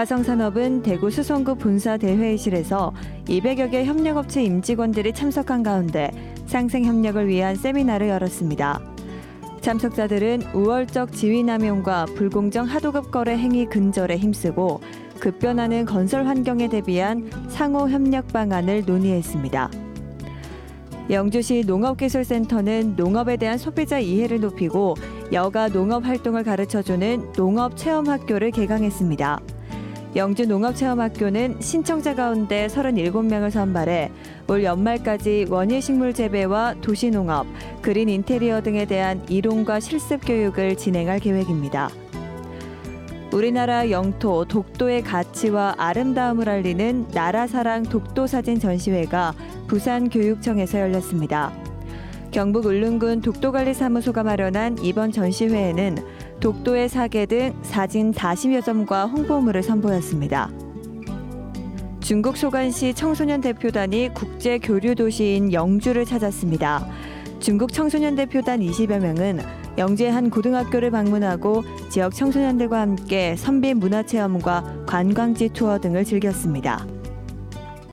화성산업은 대구 수성구 본사 대회의실에서 200여 개 협력업체 임직원들이 참석한 가운데 상생 협력을 위한 세미나를 열었습니다. 참석자들은 우월적 지위남용과 불공정 하도급 거래 행위 근절에 힘쓰고 급변하는 건설 환경에 대비한 상호 협력 방안을 논의했습니다. 영주시 농업기술센터는 농업에 대한 소비자 이해를 높이고 여가 농업 활동을 가르쳐주는 농업 체험 학교를 개강했습니다. 영주 농업체험학교는 신청자 가운데 37명을 선발해 올 연말까지 원예식물 재배와 도시농업, 그린 인테리어 등에 대한 이론과 실습 교육을 진행할 계획입니다. 우리나라 영토 독도의 가치와 아름다움을 알리는 나라사랑 독도 사진 전시회가 부산교육청에서 열렸습니다. 경북 울릉군 독도관리사무소가 마련한 이번 전시회에는 독도의 사계 등 사진 40여 점과 홍보물을 선보였습니다. 중국 소관시 청소년 대표단이 국제 교류 도시인 영주를 찾았습니다. 중국 청소년 대표단 20여 명은 영주의 한 고등학교를 방문하고 지역 청소년들과 함께 선비 문화체험과 관광지 투어 등을 즐겼습니다.